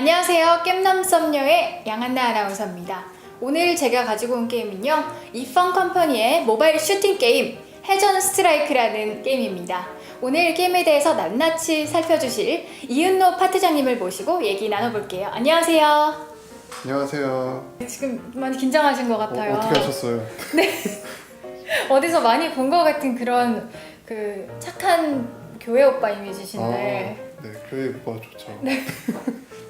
안녕하세요. 겜남 썸녀의 양한나 아나운서입니다. 오늘 제가 가지고 온 게임은요. 이펀 컴퍼니의 모바일 슈팅 게임 해전 스트라이크라는 게임입니다. 오늘 게임에 대해서 낱낱이 살펴주실 이은노 파트장님을 모시고 얘기 나눠볼게요. 안녕하세요. 안녕하세요. 지금 많이 긴장하신 것 어, 같아요. 어 떻게 하셨어요? 어디서 많이 본 것 같은 그런 그 착한 교회 오빠 이미지신데. 아, 네, 교회 오빠 좋죠.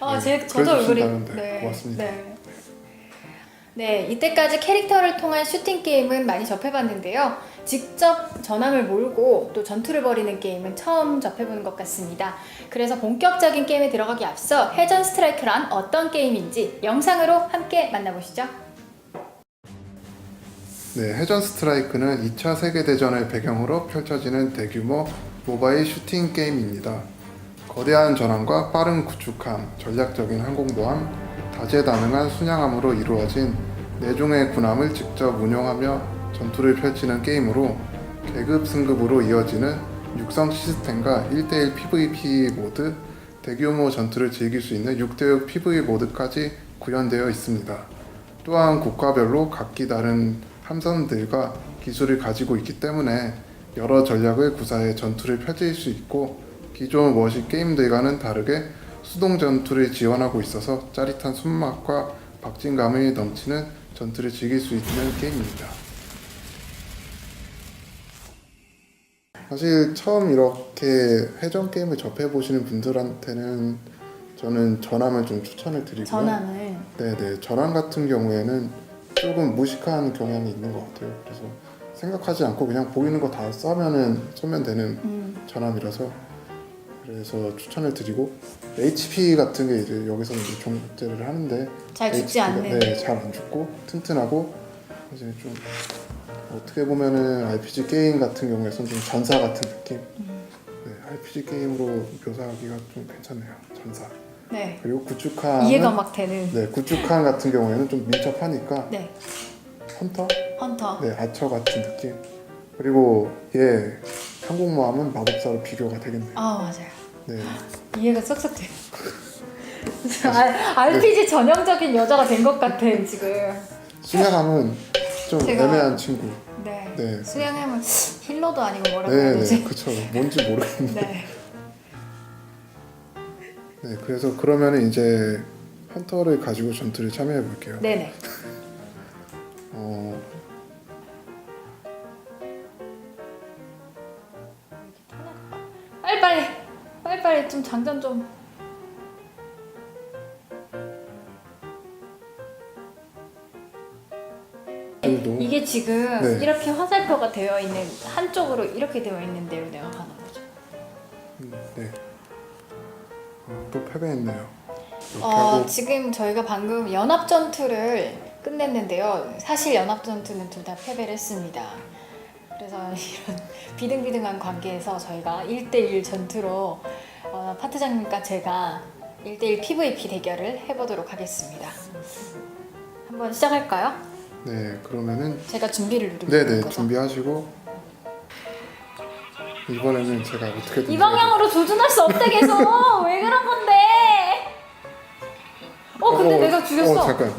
아, 네, 제 저도 얼굴이 준다는데 고맙습니다. 네. 네, 이때까지 캐릭터를 통한 슈팅 게임은 많이 접해봤는데요. 직접 전함을 몰고 또 전투를 벌이는 게임은 처음 접해보는 것 같습니다. 그래서 본격적인 게임에 들어가기 앞서 해전 스트라이크란 어떤 게임인지 영상으로 함께 만나보시죠. 네, 해전 스트라이크는 2차 세계대전을 배경으로 펼쳐지는 대규모 모바일 슈팅 게임입니다. 거대한 전함과 빠른 구축함, 전략적인 항공모함, 다재다능한 순양함으로 이루어진 4종의 군함을 직접 운영하며 전투를 펼치는 게임으로 계급 승급으로 이어지는 육성 시스템과 1대1 PVP 모드, 대규모 전투를 즐길 수 있는 6대6 PV 모드까지 구현되어 있습니다. 또한 국가별로 각기 다른 함선들과 기술을 가지고 있기 때문에 여러 전략을 구사해 전투를 펼칠 수 있고 기존 워시 게임들과는 다르게 수동 전투를 지원하고 있어서 짜릿한 손맛과 박진감이 넘치는 전투를 즐길 수 있는 게임입니다. 사실 처음 이렇게 회전 게임을 접해 보시는 분들한테는 저는 전함을 좀 추천을 드리고요. 전함을. 네네 전환 같은 경우에는 조금 무식한 경향이 있는 것 같아요. 그래서 생각하지 않고 그냥 보이는 거다 쏴면은 쏘면 되는 음, 전함이라서 그래서 추천을 드리고 HP 같은 게 이제 여기서는 이제 종제를 하는데 잘 죽지 HP가 않는. 네, 잘 안 죽고 튼튼하고 이제 좀 어떻게 보면은 RPG 게임 같은 경우에선 좀 전사 같은 느낌. 음. 네, RPG 게임으로 묘사하기가 좀 괜찮네요. 전사. 네. 그리고 구축함은 이해가 막 되는. 네, 구축함 같은 경우에는 좀 밀접하니까 네. 헌터, 헌터. 네, 아처 같은 느낌. 그리고 얘 항공모함은 마법사로 비교가 되겠네요. 아, 맞아요. 네, 이해가 쏙쏙 돼. 아, RPG 전형적인 여자가 된 것 같아 지금. 수양함은 좀 제가- 애매한 친구. 네. 네. 수양함은 힐러도 아니고 뭐라고 해야 네, 되지? 네, 그쵸. 뭔지 모르겠는데. 네. 네, 그래서 그러면은 이제 헌터를 가지고 전투를 참여해 볼게요. 네네. 어, 빨리 빨리 빨리 좀 장전 좀. 이게 지금 네. 이렇게 화살표가 되어 있는 한쪽으로 이렇게 되어 있는 대로 내가 가는 거죠. 음, 네. 어, 또 패배했네요. 이렇게 어, 하고 지금 저희가 방금 연합 전투를 끝냈는데요. 사실 연합 전투는 둘 다 패배를 했습니다. 그래서 이런 비등비등한 관계에서 저희가 1대1 전투로 어, 파트장님과 제가 1대1 PVP 대결을 해보도록 하겠습니다. 한번 시작할까요? 네, 그러면은 제가 준비를 누르면 네, 되는 네, 거죠? 준비하시고 이번에는 제가 어떻게든 이 방향으로 조준할 수 없대 계속 왜 그런 건데? 어 근데 내가 죽였어. 어, 잠깐.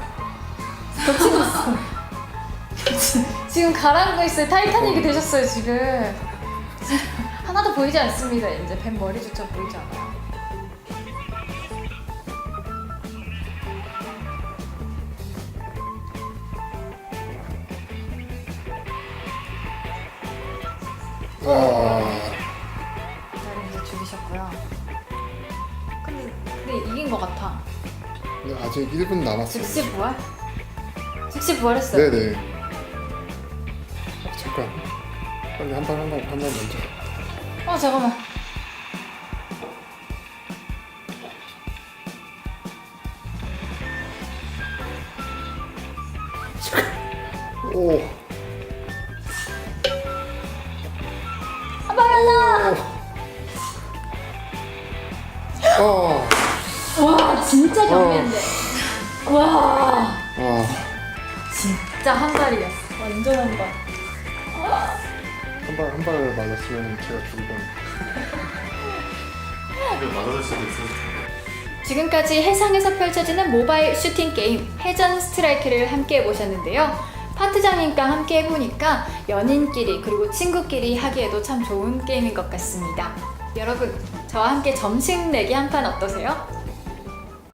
지금 가라앉고 있어요. 타이타닉이 되셨어요 지금. 하나도 보이지 않습니다. 이제 뱀 머리조차 보이지 않아요. 아, 나를 이제 죽이셨고요. 근데 근데 이긴 것 같아. 근데 아직 1분 남았어요. 즉시 부활? 즉시 부활했어요. 네, 네. 어, 잠깐. 빨리 한번한번한번 먼저. 어 잠깐만. 오. 한 방에 어. 와 진짜 경미한데. 와 아, 진짜 한 발이었어. 완전 한 발. 한발한 발을 맞았으면 제가 죽을 뻔. 이거 맞아줄 수도 있어서 지금까지 해상에서 펼쳐지는 모바일 슈팅 게임 해전 스트라이크를 함께 해보셨는데요. 파트장님과 함께 해보니까 연인끼리 그리고 친구끼리 하기에도 참 좋은 게임인 것 같습니다. 여러분, 저와 함께 점심 내기 한 판 어떠세요?